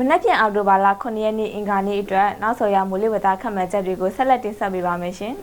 မနက်ဖြန်အောက်တိုဘာလ9ရက်နေ့အင်္ဂါနေ့အတွက်နောက်ဆော်ရမိုးလေဝသခန့်မှန်းချက်တွေကိုဆက်လက်တင်ဆက်ပေးပါမယ်ရှင်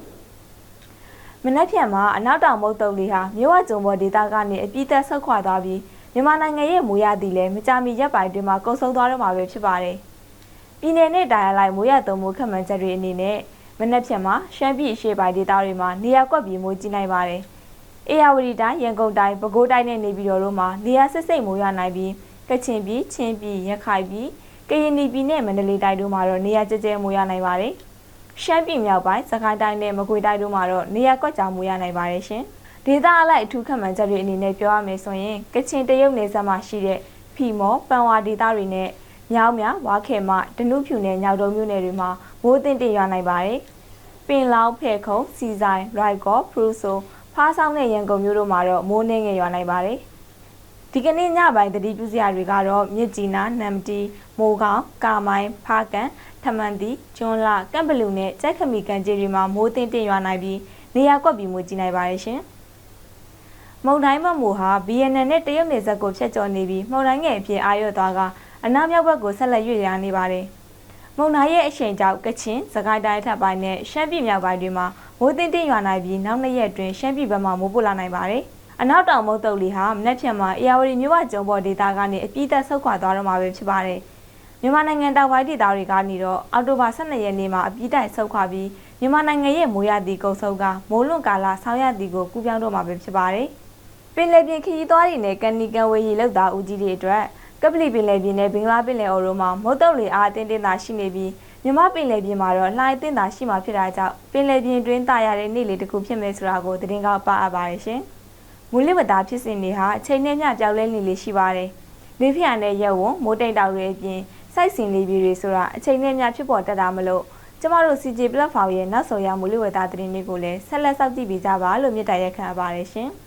။မနက်ဖြန်မှာအနောက်တောင်မုတ်တုံလေးဟာမြို့ဝကျုံပေါ်ဒေသကနေအပြည့်သက်ဆုတ်ခွာသွားပြီးမြန်မာနိုင်ငံရဲ့မိုးရသည်လည်းမကြာမီရက်ပိုင်းတွင်မှာကုန်းဆုံးသွားတော့မှာပဲဖြစ်ပါတယ်။ပြည်내နဲ့တာယာလိုက်မိုးရသုံးမှုခန့်မှန်းချက်တွေအနေနဲ့မနက်ဖြန်မှာရှမ်းပြည်အရှေ့ပိုင်းဒေသတွေမှာနေရာကွက်ပြီးမိုးကြီးနိုင်ပါတယ်။အေရဝတီတိုင်းရန်ကုန်တိုင်းပဲခူးတိုင်းနဲ့နေပြည်တော်တို့မှာနေရာစစ်စိတ်မိုးရနိုင်ပြီး ကချင်ပြည်ချင်းပြည်ရခိုင်ပြည်ကရင်ပြည်နဲ့မန္တလေးတိုင်းတို့မှာတော့နေရာကျကျမိုးရနိုင်ပါတယ်။ရှမ်းပြည်မြောက်ပိုင်းစကိုင်းတိုင်းနဲ့မကွေတိုင်းတို့မှာတော့နေရာကွက်ကြောင်မိုးရနိုင်ပါတယ်ရှင်။ဒေသအလိုက်အထူးခန့်မှန်းချက်တွေအနေနဲ့ပြောရမယ်ဆိုရင်ကချင်တရုတ်နယ်စပ်မှာရှိတဲ့ဖီမောပန်ဝါဒေသတွေနဲ့မြောင်းမြဝါခဲမတနုဖြူနဲ့ညောင်တုံမြို့နယ်တွေမှာမိုးတင်တင်ရွာနိုင်ပါတယ်။ပင်လောင်းဖဲခုံစီဆိုင်ရိုက်ကောဖရူဆိုဖားဆောင်နဲ့ရန်ကုန်မြို့တို့မှာတော့မိုးနှင်းငယ်ရွာနိုင်ပါတယ်။ ဒီကနေ့ညပိုင်းတတိပြုစရာတွေကတော့မြစ်ကြီးနားနမ်တီမိုးကောင်းကာမိုင်းဖားကန်ထမန်တီကျွန်းလာကမ်ဘလူနဲ့ကြက်ခမီကန်ကြီးတွေမှာမိုးတင်တင်ရွာနိုင်ပြီးနေရာကွက်ပြီးမိုးကြီးနိုင်ပါတယ်ရှင်။မုန်တိုင်းမမူဟာ BNN နဲ့တရုတ်နယ်စပ်ကိုဖျက်ကျော်နေပြီးမုန်တိုင်းငယ်အဖြစ်အာရုံသွားကအနောက်မြောက်ဘက်ကိုဆက်လက်ရွေ့ရာနေပါတယ်။မုန်တိုင်းရဲ့အရှိန်ကြောင့်ကချင်၊စကိုင်းတိုင်းထပ်ပိုင်းနဲ့ရှမ်းပြည်မြောက်ပိုင်းတွေမှာမိုးတင်တင်ရွာနိုင်ပြီးနောက်နှစ်ရက်အတွင်းရှမ်းပြည်ဘက်မှာမိုးပိုလာနိုင်ပါတယ်။ အနောက်တောင်မုတ်တုပ်လီဟာမနက်ဖြန်မှာအေယာဝတီမြို့ဝကျုံပေါ်ဒေသကနေအပြည့်သက်ဆုတ်ခွာသွားတော့မှာပဲဖြစ်ပါတယ်။မြန်မာနိုင်ငံတောင်ပိုင်းဒေသတွေကနေတော့အောက်တိုဘာ12ရက်နေ့မှာအပြည့်တိုင်ဆုတ်ခွာပြီးမြန်မာနိုင်ငံရဲ့မိုးရသည်ကုန်းဆုတ်ကမိုးလွန်ကာလဆောင်းရသည်ကိုကူးပြောင်းတော့မှာပဲဖြစ်ပါတယ်။ပင်လယ်ပြင်ခရီးသွားတွေနဲ့ကန်နီကန်ဝေးရီလောက်သားဦးကြီးတွေအတွက်ကပလီပင်လယ်ပြင်နဲ့ဘင်္ဂလားပင်လယ်အော်တို့မှာမုတ်တုပ်လေအားအတင်းတင်းသာရှိနေပြီးမြမပင်လယ်ပြင်မှာတော့လှိုင်းတင်းသာရှိမှဖြစ်တာကြောင့်ပင်လယ်ပြင်တွင်းတာရတဲ့နေ့လေးတစ်ခုဖြစ်မယ်ဆိုတာကိုသတင်းကောက်ပါအပ်ပါတယ်ရှင်။ မူလဝတ္တာဖြစ်စဉ်တွေဟာအချိန်နဲ့မျှပြောင်းလဲနေလေရှိပါတယ်။လေဖျာနဲ့ရက်ဝုံမိုးတိတ်တောက်တွေအပြင်စိုက်စင်လေးပြည်တွေဆိုတာအချိန်နဲ့မျှဖြစ်ပေါ်တတ်တာမလို့ကျမတို့ CJ Platform ရဲ့နောက်ဆုံးရမူလဝတ္တာသတင်းတွေကိုလည်းဆက်လက်စောင့်ကြည့်ပေးကြပါလို့မြစ်တာရက်ခံပါတယ်ရှင်။